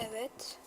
Evet.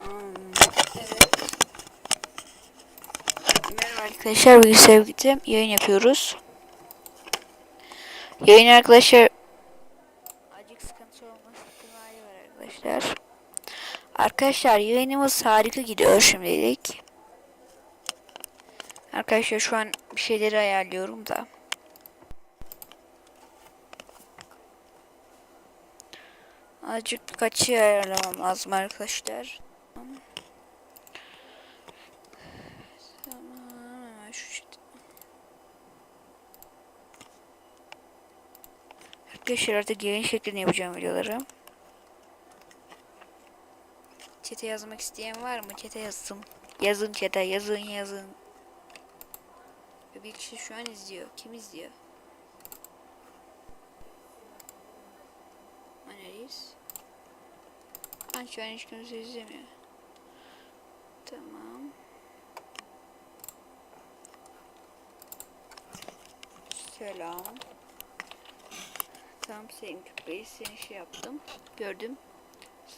Hmm, evet. Merhaba arkadaşlar bugün sevgilim yayın yapıyoruz. Yayın arkadaşlar acık sıkıntı ihtimali var arkadaşlar. Arkadaşlar yayınımız harika gidiyor şimdilik. Arkadaşlar şu an bir şeyleri ayarlıyorum da. Azıcık birkaç şey ayarlamam lazım arkadaşlar. Tamam hemen şu şey- Arkadaşlar artık yayın şeklini yapacağım videoları. Çete yazmak isteyen var mı? Çete yazsın. Yazın çete yazın yazın. Bir kişi şu an izliyor. Kim izliyor? Analiz. Ben şu an hiç kimse izlemiyor. Tamam. Selam. Tamam Selim Bey seni şey yaptım. Gördüm.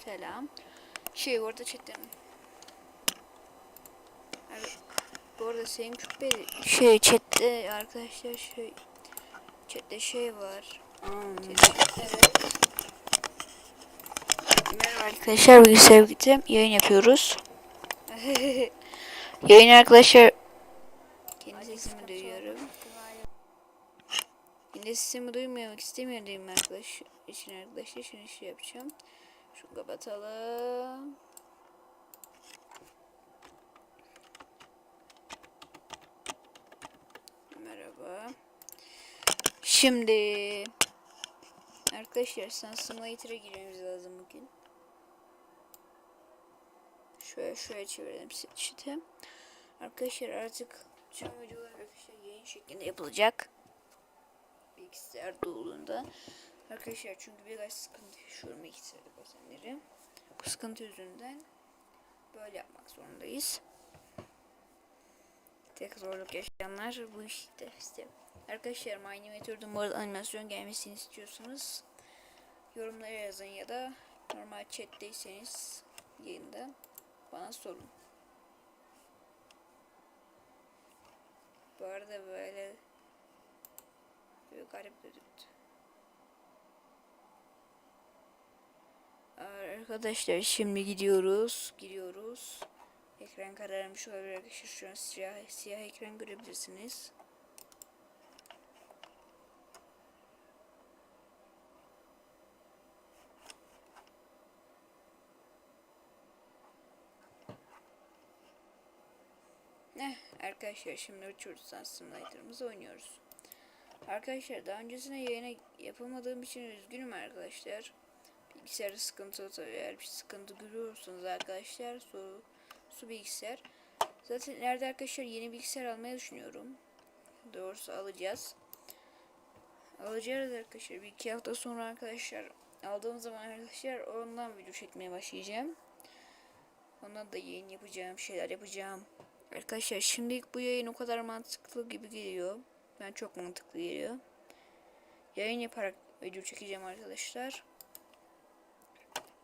Selam. Şey orada chatten. Evet. Bu arada Selim Bey şey chatte arkadaşlar şey chatte şey var. Chatte- evet. Merhaba arkadaşlar bugün sevgilim yayın yapıyoruz. yayın arkadaşlar Sesimi duymamak istemiyorum arkadaş için arkadaşlar şimdi şey yapacağım. Şunu kapatalım. Merhaba. Şimdi arkadaşlar sen simulator'a girmemiz lazım bugün. Şöyle şöyle çevirelim işte. Arkadaşlar artık tüm videolar arkadaşlar yayın şeklinde yapılacak. Bilgisayar dolduğunda. Arkadaşlar çünkü biraz sıkıntı yaşıyorum bilgisayar bazenleri. Bu sıkıntı yüzünden böyle yapmak zorundayız. Tek zorluk yaşayanlar bu işte. işte. Arkadaşlar My Animator'da bu arada animasyon gelmesini istiyorsanız yorumlara yazın ya da normal chat'teyseniz yayında bana sorun. Bu arada böyle böyle garip gözüktü. Arkadaşlar şimdi gidiyoruz. Giriyoruz. Ekran kararmış olabilir arkadaşlar. Şu an siyah, siyah ekran görebilirsiniz. Eh, arkadaşlar şimdi uçuyoruz simulator'ımızı oynuyoruz. Arkadaşlar daha öncesine yayına yapamadığım için üzgünüm arkadaşlar. Bilgisayarda sıkıntı tabii eğer bir sıkıntı görüyorsanız arkadaşlar su, su bilgisayar. Zaten ileride arkadaşlar yeni bilgisayar almayı düşünüyorum. Doğrusu alacağız. Alacağız arkadaşlar. Bir iki hafta sonra arkadaşlar aldığım zaman arkadaşlar ondan video çekmeye başlayacağım. Ondan da yayın yapacağım, şeyler yapacağım. Arkadaşlar şimdilik bu yayın o kadar mantıklı gibi geliyor. Ben çok mantıklı geliyor. Yayın yaparak video çekeceğim arkadaşlar.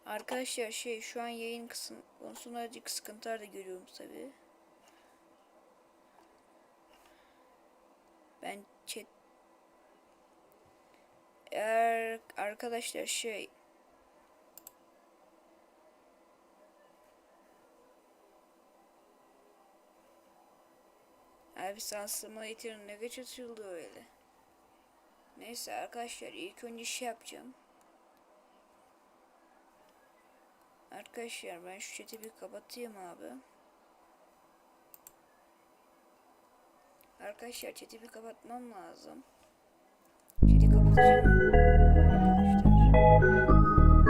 Arkadaşlar şey şu an yayın kısım konusunda azıcık sıkıntılar da görüyorum tabi. Ben chat eğer arkadaşlar şey Yetirin ne geç açıldı öyle. Neyse arkadaşlar ilk önce şey yapacağım. Arkadaşlar ben şu chat'i bir kapatayım abi. Arkadaşlar chat'i bir kapatmam lazım. Chat'i kapatacağım.